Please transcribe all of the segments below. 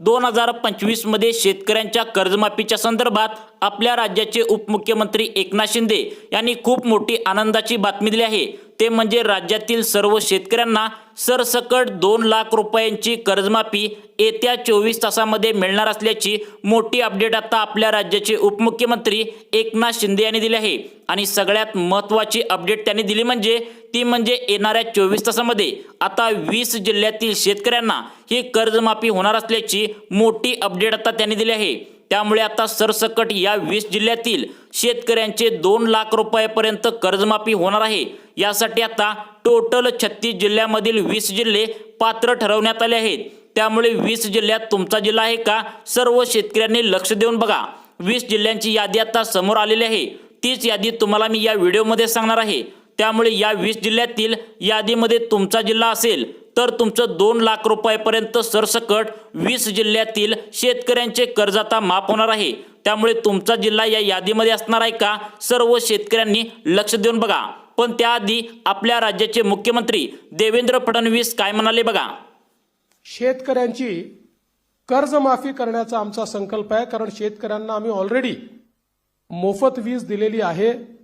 दोन हजार पंचवीसमध्ये शेतकऱ्यांच्या कर्जमाफीच्या संदर्भात आपल्या राज्याचे उपमुख्यमंत्री एकनाथ शिंदे यांनी खूप मोठी आनंदाची बातमी दिली आहे. ते म्हणजे राज्यातील सर्व शेतकऱ्यांना सरसकट दोन लाख रुपयांची कर्जमाफी येत्या चोवीस तासामध्ये मिळणार असल्याची मोठी अपडेट आता आपल्या राज्याचे उपमुख्यमंत्री एकनाथ शिंदे यांनी दिली आहे. आणि सगळ्यात महत्त्वाची अपडेट त्यांनी दिली म्हणजे ती म्हणजे येणाऱ्या चोवीस तासामध्ये आता वीस जिल्ह्यातील शेतकऱ्यांना ही कर्जमाफी होणार असल्याची मोठी अपडेट आता त्यांनी दिली आहे. त्यामुळे आता सरसकट या वीस जिल्ह्यातील शेतकऱ्यांचे दोन लाख रुपयापर्यंत कर्जमाफी होणार आहे. यासाठी आता टोटल छत्तीस जिल्ह्यामधील वीस जिल्हे पात्र ठरवण्यात आले आहेत. त्यामुळे वीस जिल्ह्यात तुमचा जिल्हा आहे का? सर्व शेतकऱ्यांनी लक्ष देऊन बघा. वीस जिल्ह्यांची यादी आता समोर आलेली आहे. तीच यादी तुम्हाला मी या व्हिडिओमध्ये सांगणार आहे. त्यामुळे या वीस जिल्ह्यातील यादीमध्ये तुमचा जिल्हा असेल तर तुमचं दोन लाख रुपयापर्यंत सरसकट वीस जिल्ह्यातील शेतकऱ्यांचे कर्ज आता माफ होणार आहे. त्यामुळे तुमचा जिल्हा या यादीमध्ये असणार आहे का? सर्व शेतकऱ्यांनी लक्ष देऊन बघा. पण त्याआधी आपल्या राज्याचे मुख्यमंत्री देवेंद्र फडणवीस काय म्हणाले बघा? शेतकऱ्यांची कर्जमाफी करण्याचा आमचा संकल्प आहे कारण शेतकऱ्यांना आम्ही ऑलरेडी मोफत वीज दिलेली आहे.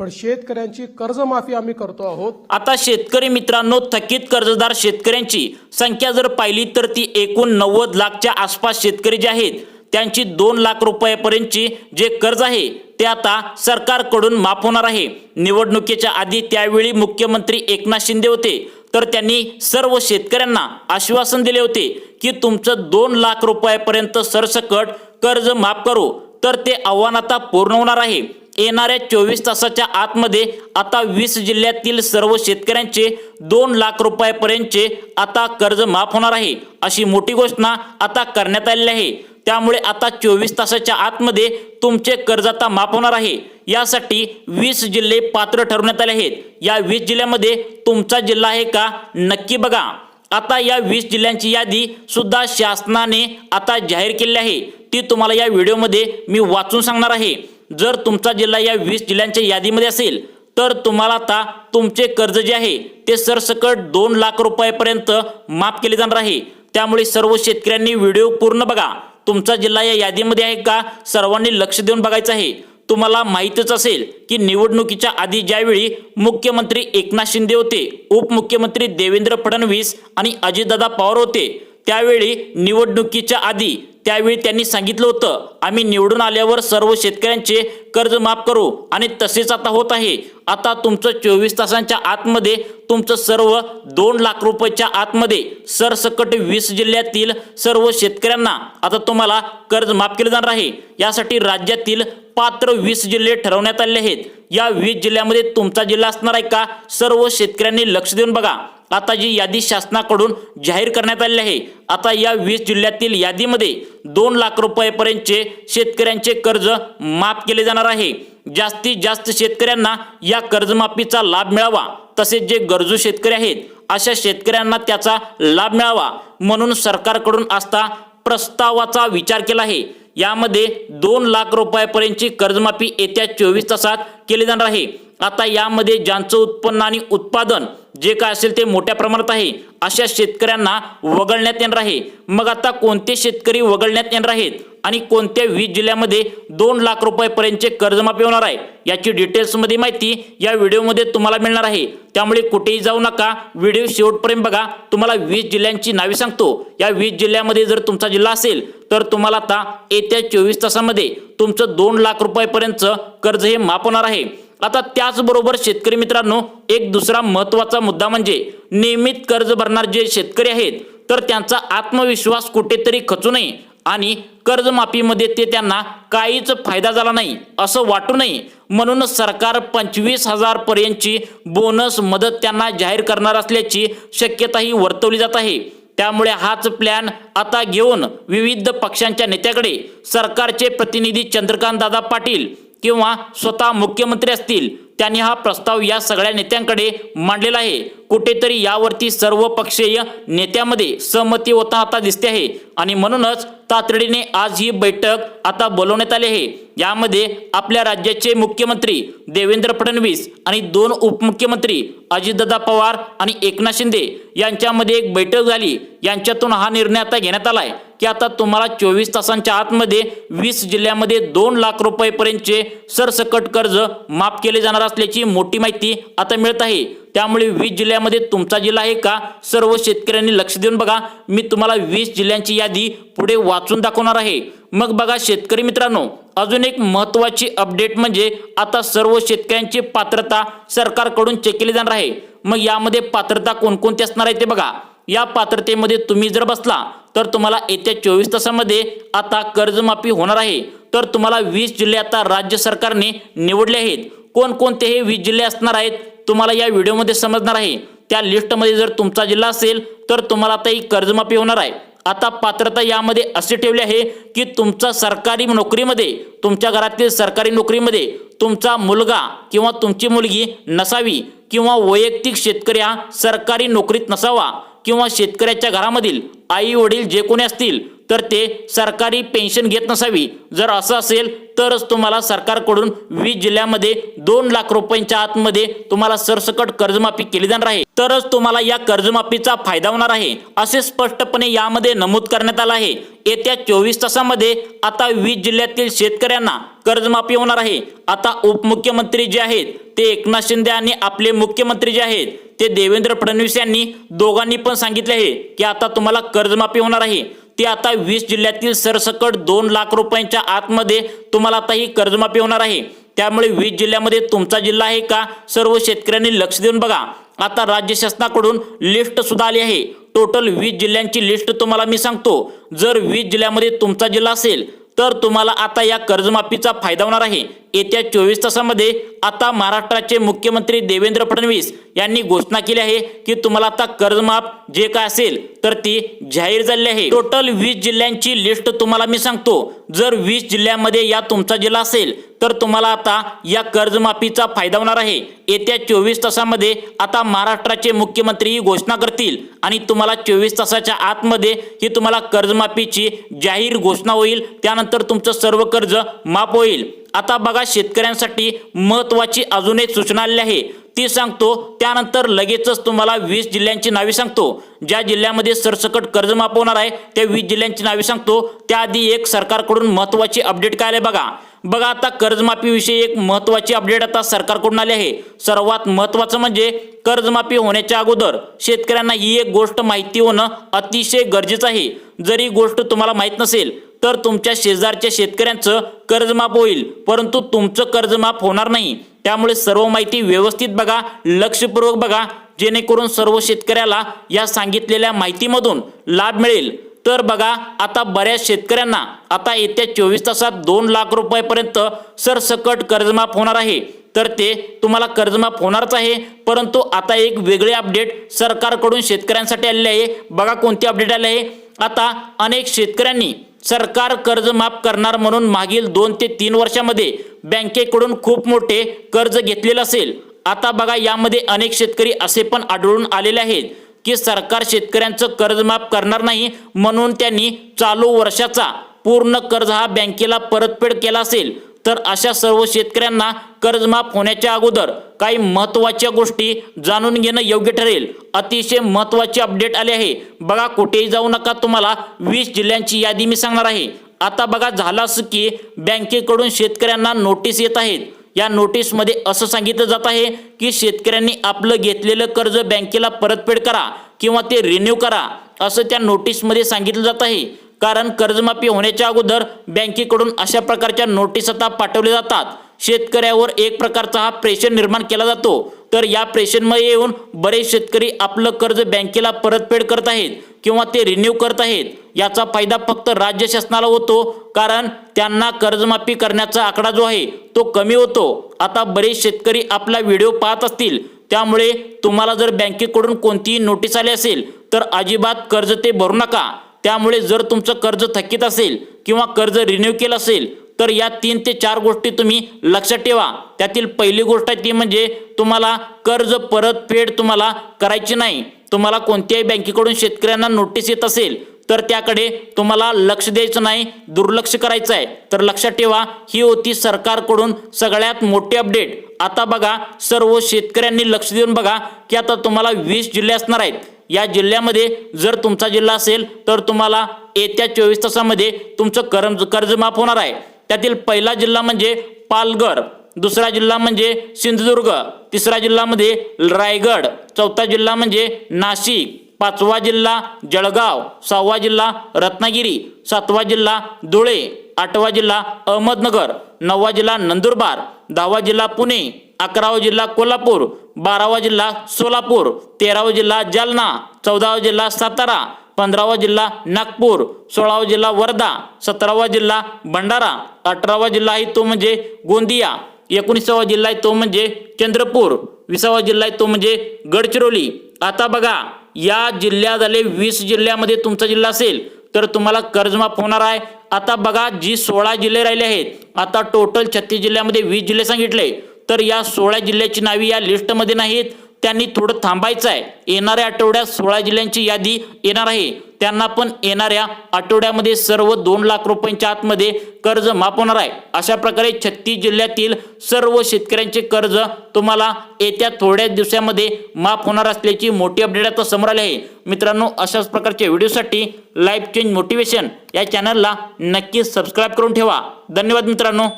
पण शेतकऱ्यांची कर्जमाफी आम्ही करतो आहोत. आता शेतकरी मित्रांनो थकीत कर्जदार शेतकऱ्यांची संख्या जर पाहिली तर ती एकूण नव्वद लाखच्या आसपास शेतकरी जे आहेत त्यांची दोन लाख रुपयापर्यंतची जे कर्ज आहे ते आता सरकारकडून माफ होणार आहे. निवडणुकीच्या आधी त्यावेळी मुख्यमंत्री एकनाथ शिंदे होते. तर त्यांनी सर्व शेतकऱ्यांना आश्वासन दिले होते की तुमचं दोन लाख रुपयापर्यंत सरसकट कर्ज माफ करू. तर ते आव्हान आता पूर्ण होणार आहे. येणाऱ्या चोवीस तासाच्या आतमध्ये आता वीस जिल्ह्यातील सर्व शेतकऱ्यांचे दोन लाख रुपयापर्यंतचे आता कर्ज माफ होणार आहे अशी मोठी घोषणा आता करण्यात आलेली आहे. त्यामुळे आता चोवीस तासाच्या आतमध्ये तुमचे कर्ज आता माफ होणार आहे. यासाठी वीस जिल्हे पात्र ठरवण्यात आले आहेत. या वीस जिल्ह्यामध्ये तुमचा जिल्हा आहे का नक्की बघा. आता या वीस जिल्ह्यांची यादी सुद्धा शासनाने आता जाहीर केली आहे. ती तुम्हाला या व्हिडिओमध्ये मी वाचून सांगणार आहे. जर तुमचा जिल्हा या वीस जिल्ह्यांच्या यादीमध्ये असेल तर तुम्हाला आता तुमचे कर्ज जे आहे ते सरसकट दोन लाख रुपयापर्यंत माफ केले जाणार आहे. त्यामुळे सर्व शेतकऱ्यांनी व्हिडिओ पूर्ण बघा. तुमचा जिल्हा या यादीमध्ये आहे का सर्वांनी लक्ष देऊन बघायचं आहे. तुम्हाला माहीतच असेल की निवडणुकीच्या आधी ज्यावेळी मुख्यमंत्री एकनाथ शिंदे होते उपमुख्यमंत्री देवेंद्र फडणवीस आणि अजितदादा पवार होते त्यावेळी निवडणुकीच्या आधी त्यावेळी त्यांनी सांगितलं होतं आम्ही निवडून आल्यावर सर्व शेतकऱ्यांचे कर्ज माफ करू आणि तसेच आता होत आहे. आता तुमचं चोवीस तासांच्या आतमध्ये तुमचं सर्व दोन लाख रुपयाच्या आतमध्ये सरसकट वीस जिल्ह्यातील सर्व शेतकऱ्यांना आता तुम्हाला कर्ज माफ केलं जाणार आहे. यासाठी राज्यातील पात्र वीस जिल्हे ठरवण्यात आले आहेत. या वीस जिल्ह्यामध्ये तुमचा जिल्हा असणार आहे का? सर्व शेतकऱ्यांनी लक्ष देऊन बघा. आता जी यादी शासनाकडून जाहीर करण्यात आलेली आहे आता या वीस जिल्ह्यातील यादीमध्ये दोन लाख रुपयापर्यंतचे शेतकऱ्यांचे कर्ज माफ केले जाणार आहे. जास्तीत जास्त शेतकऱ्यांना या कर्जमाफीचा लाभ मिळावा तसेच जे गरजू शेतकरी आहेत अशा शेतकऱ्यांना त्याचा लाभ मिळावा म्हणून सरकारकडून आता प्रस्तावाचा विचार केला आहे. यामध्ये दोन लाख रुपयापर्यंतची कर्जमाफी येत्या चोवीस तासात केली जाणार आहे. आता यामध्ये ज्यांचं उत्पन्न आणि उत्पादन जे काय असेल ते मोठ्या प्रमाणात आहे अशा शेतकऱ्यांना वगळण्यात येणार आहे. मग आता कोणते शेतकरी वगळण्यात येणार आहेत आणि कोणत्या वीज जिल्ह्यामध्ये दोन लाख रुपयापर्यंतचे कर्जमाफी होणार आहे याची डिटेल्समध्ये माहिती या व्हिडिओमध्ये तुम्हाला मिळणार आहे. त्यामुळे कुठेही जाऊ नका व्हिडिओ शेवटपर्यंत बघा. तुम्हाला वीज जिल्ह्यांची नावे सांगतो. या वीज जिल्ह्यामध्ये जर तुमचा जिल्हा असेल तर तुम्हाला आता येत्या चोवीस तासामध्ये तुमचं दोन लाख रुपयापर्यंतचं कर्ज हे माफ होणार आहे. आता त्याचबरोबर शेतकरी मित्रांनो एक दुसरा महत्त्वाचा मुद्दा म्हणजे नियमित कर्ज भरणार जे शेतकरी आहेत तर त्यांचा आत्मविश्वास कुठेतरी खचू नये आणि कर्जमाफीमध्ये ते त्यांना काहीच फायदा झाला नाही असं वाटू नये. म्हणून सरकार पंचवीस हजार पर्यंतची बोनस मदत त्यांना जाहीर करणार असल्याची शक्यताही वर्तवली जात आहे. त्यामुळे हाच प्लॅन आता घेऊन विविध पक्षांच्या नेत्याकडे सरकारचे प्रतिनिधी चंद्रकांत दादा पाटील किंवा स्वतः मुख्यमंत्री असतील त्यांनी हा प्रस्ताव या सगळ्या नेत्यांकडे मांडलेला आहे. कुठेतरी यावरती सर्व पक्षीय नेत्यामध्ये सहमती होता आता दिसते आहे. आणि म्हणूनच तातडीने आज ही बैठक आता बोलवण्यात आली आहे. यामध्ये आपल्या राज्याचे मुख्यमंत्री देवेंद्र फडणवीस आणि दोन उपमुख्यमंत्री अजितदादा पवार आणि एकनाथ शिंदे यांच्यामध्ये एक बैठक झाली. यांच्यातून हा निर्णय आता घेण्यात आला आहे की आता तुम्हाला चोवीस तासांच्या आतमध्ये वीस जिल्ह्यामध्ये दोन लाख रुपयेपर्यंतचे सरसकट कर्ज माफ केले जाणार असल्याची मोठी माहिती आता मिळत आहे. त्यामुळे वीस जिल्ह्यामध्ये तुमचा जिल्हा आहे का? सर्व शेतकऱ्यांनी लक्ष देऊन बघा. मी तुम्हाला वीस जिल्ह्यांची यादी पुढे वाचून दाखवणार आहे. मग बघा शेतकरी मित्रांनो अजून एक महत्वाची अपडेट म्हणजे आता सर्व शेतकऱ्यांची पात्रता सरकारकडून चेक केली जाणार आहे. मग यामध्ये पात्रता कोणकोणती असणार आहे ते बघा. या पात्रतेमध्ये तुम्ही जर बसला तर तुम्हाला येत्या चोवीस तासामध्ये आता कर्जमाफी होणार आहे. तर तुम्हाला वीस जिल्हे आता राज्य सरकारने निवडले आहेत. कोणकोणते हे वीस जिल्हे असणार आहेत? तुम्हाला या व्हिडिओमध्ये समजणार आहे. त्या लिस्टमध्ये जर तुमचा जिल्हा असेल तर तुम्हाला आता ही कर्जमाफी होणार आहे. आता पात्रता यामध्ये असे ठेवले आहे की तुमचा सरकारी नोकरीमध्ये तुमच्या घरातील सरकारी नोकरीमध्ये तुमचा मुलगा किंवा तुमची मुलगी नसावी किंवा वैयक्तिक शेतकरी हा सरकारी नोकरीत नसावा किंवा शेतकऱ्याच्या घरामधील आई वडील जे कोणी असतील तर ते सरकारी पेन्शन घेत नसावी. जर असं असेल तरच तुम्हाला सरकारकडून वीस जिल्ह्यामध्ये दोन लाख रुपयांच्या आतमध्ये तुम्हाला सरसकट कर्जमाफी केली जाणार आहे. तरच तुम्हाला या कर्जमाफीचा फायदा होणार आहे असे स्पष्टपणे यामध्ये नमूद करण्यात आलं आहे. येत्या चोवीस तासामध्ये आता वीस जिल्ह्यातील शेतकऱ्यांना कर्जमाफी होणार आहे. आता उपमुख्यमंत्री जे आहेत ते एकनाथ शिंदे आणि आपले मुख्यमंत्री जे आहेत ते देवेंद्र फडणवीस यांनी दोघांनी पण सांगितले आहे की आता तुम्हाला कर्जमाफी होणार आहे. ते आता वीस जिल्ह्यातील सरसकट दोन लाख रुपयांच्या आतमध्ये तुम्हाला आता ही कर्जमाफी होणार आहे. त्यामुळे वीस जिल्ह्यामध्ये तुमचा जिल्हा आहे का? सर्व शेतकऱ्यांनी लक्ष देऊन बघा. आता राज्य शासनाकडून लिस्ट सुद्धा आली आहे. टोटल वीस जिल्ह्यांची लिस्ट तुम्हाला मी सांगतो. जर वीस जिल्ह्यामध्ये तुमचा जिल्हा असेल तर तुम्हाला आता या कर्जमाफीचा फायदा होणार आहे. येत्या चोवीस तासामध्ये आता महाराष्ट्राचे मुख्यमंत्री देवेंद्र फडणवीस यांनी घोषणा केली आहे की तुम्हाला आता कर्जमाफ जे काय असेल तर ती जाहीर झाली आहे. टोटल वीस जिल्ह्यांची लिस्ट तुम्हाला मी सांगतो. जर वीस जिल्ह्यामध्ये या तुमचा जिल्हा असेल तर तुम्हाला आता या कर्जमाफीचा फायदा होणार आहे. येत्या चोवीस तासामध्ये आता महाराष्ट्राचे मुख्यमंत्री ही घोषणा करतील आणि तुम्हाला चोवीस तासाच्या आतमध्ये ही तुम्हाला कर्जमाफीची जाहीर घोषणा होईल. त्यानंतर तुमचं सर्व कर्ज माफ होईल. आता बघा शेतकऱ्यांसाठी महत्वाची अजून एक सूचना आलेली आहे. ती सांगतो त्यानंतर लगेचच तुम्हाला वीस जिल्ह्यांची नावे सांगतो. ज्या जिल्ह्यामध्ये सरसकट कर्ज माफ होणार आहे त्या वीस जिल्ह्यांची नावे सांगतो. त्याआधी एक सरकारकडून महत्वाची अपडेट काय आले बघा. बघा आता कर्जमाफीविषयी एक महत्वाची अपडेट आता सरकारकडून आली आहे. सर्वात महत्वाचं म्हणजे कर्जमाफी होण्याच्या अगोदर शेतकऱ्यांना ही एक गोष्ट माहिती होणं अतिशय गरजेचं आहे. जरी गोष्ट तुम्हाला माहीत नसेल तर तुमच्या शेजारच्या शेतकऱ्यांचं कर्जमाफ होईल. परंतु तुमचं कर्जमाफ होणार नाही. त्यामुळे सर्व माहिती व्यवस्थित बघा लक्षपूर्वक बघा. जेणेकरून सर्व शेतकऱ्याला या सांगितलेल्या माहितीमधून लाभ मिळेल. तर बघा आता बऱ्याच शेतकऱ्यांना आता येत्या चोवीस तासात दोन लाख रुपयापर्यंत सरसकट कर्जमाफ होणार आहे. तर ते तुम्हाला कर्जमाफ होणारच आहे. परंतु आता एक वेगळे अपडेट सरकारकडून शेतकऱ्यांसाठी आलेले आहे. बघा कोणती अपडेट आले आहे. आता अनेक शेतकऱ्यांनी सरकार कर्ज माफ करणार म्हणून मागील दोन ते तीन वर्षामध्ये बँकेकडून खूप मोठे कर्ज घेतलेलं असेल. आता बघा यामध्ये अनेक शेतकरी असे पण आढळून आलेले आहेत की सरकार शेतकऱ्यांचं कर्ज माफ करणार नाही म्हणून त्यांनी चालू वर्षाचा पूर्ण कर्ज हा बँकेला परतफेड केला असेल. तर अशा सर्व शेतकऱ्यांना कर्जमाफ होण्याच्या अगोदर काही महत्त्वाच्या गोष्टी जाणून घेणं योग्य ठरेल. अतिशय महत्त्वाची अपडेट आली आहे. बघा कुठेही जाऊ नका तुम्हाला वीस जिल्ह्यांची यादी मी सांगणार आहे. आता बघा झालं असं की बँकेकडून शेतकऱ्यांना नोटीस येत आहेत. या नोटीसमध्ये असं सांगितलं जात आहे की शेतकऱ्यांनी आपलं घेतलेलं कर्ज बँकेला परतफेड करा किंवा ते रिन्यू करा असं त्या नोटीसमध्ये सांगितलं जात आहे. कारण कर्जमाफी होण्याच्या अगोदर बँकेकडून अशा प्रकारच्या नोटीस आता पाठवल्या जातात. शेतकऱ्यावर एक प्रकारचा हा प्रेशर निर्माण केला जातो. तर या प्रेशरमध्ये येऊन बरेच शेतकरी आपलं कर्ज बँकेला परतफेड करत आहेत किंवा ते रिन्यू करत आहेत. याचा फायदा फक्त राज्य शासनाला होतो. कारण त्यांना कर्जमाफी करण्याचा आकडा जो आहे तो कमी होतो. आता बरेच शेतकरी आपला व्हिडिओ पाहत असतील. त्यामुळे तुम्हाला जर बँकेकडून कोणतीही नोटीस आली असेल तर अजिबात कर्ज ते भरू नका. त्यामुळे जर तुमचं कर्ज थकीत असेल किंवा कर्ज रिन्यू केलं असेल तर या तीन ते चार गोष्टी तुम्ही लक्षात ठेवा. त्यातील पहिली गोष्ट आहे ती म्हणजे तुम्हाला कर्ज परतफेड तुम्हाला करायची नाही. तुम्हाला कोणत्याही बँकेकडून शेतकऱ्यांना नोटीस येत असेल तर त्याकडे तुम्हाला लक्ष द्यायचं नाही दुर्लक्ष करायचं आहे. तर लक्षात ठेवा ही होती सरकारकडून सगळ्यात मोठी अपडेट आता बघा सर्व शेतकऱ्यांनी लक्ष देऊन बघा की आता तुम्हाला वीस जिल्हे असणार आहेत. या जिल्ह्यामध्ये जर तुमचा जिल्हा असेल तर तुम्हाला येत्या चोवीस तासामध्ये तुमचं कर्ज कर्जमाफ होणार आहे. त्यातील पहिला जिल्हा म्हणजे पालघर दुसरा जिल्हा म्हणजे सिंधुदुर्ग तिसरा जिल्हा म्हणजे रायगड चौथा जिल्हा म्हणजे नाशिक पाचवा जिल्हा जळगाव सहावा जिल्हा रत्नागिरी सातवा जिल्हा धुळे आठवा जिल्हा अहमदनगर नववा जिल्हा नंदुरबार दहावा जिल्हा पुणे अकरावा जिल्हा कोल्हापूर बारावा जिल्हा सोलापूर तेरावा जिल्हा जालना चौदावा जिल्हा सातारा पंधरावा जिल्हा नागपूर सोळावा जिल्हा वर्धा सतरावा जिल्हा भंडारा अठरावा जिल्हा आहे तो म्हणजे गोंदिया एकोणीसावा जिल्हा आहे तो म्हणजे चंद्रपूर विसावा जिल्हा आहे तो म्हणजे गडचिरोली. आता बघा या जिल्ह्यात झाले वीस जिल्ह्यामध्ये तुमचा जिल्हा असेल तर तुम्हाला कर्जमाफ होणार आहे. आता बघा जी सोळा जिल्हे राहिले आहेत आता टोटल छत्तीस जिल्ह्यामध्ये वीस जिल्हे सांगितले. तर या सोळा जिल्ह्याची नावे या लिस्टमध्ये नाहीत. त्यांनी थोडं थांबायचं आहे येणाऱ्या आठवड्यात सोळा जिल्ह्यांची यादी येणार आहे. त्यांना पण येणाऱ्या आठवड्यामध्ये सर्व दोन लाख रुपयांच्या आतमध्ये कर्ज माफ होणार आहे. अशा प्रकारे छत्तीस जिल्ह्यातील सर्व शेतकऱ्यांचे कर्ज तुम्हाला येत्या थोड्याच दिवसामध्ये माफ होणार असल्याची मोठी अपडेट आता समोर आली आहे. मित्रांनो अशाच प्रकारच्या व्हिडिओसाठी लाईफ चेंज मोटिवेशन या चॅनलला नक्कीच सबस्क्राईब करून ठेवा. धन्यवाद मित्रांनो.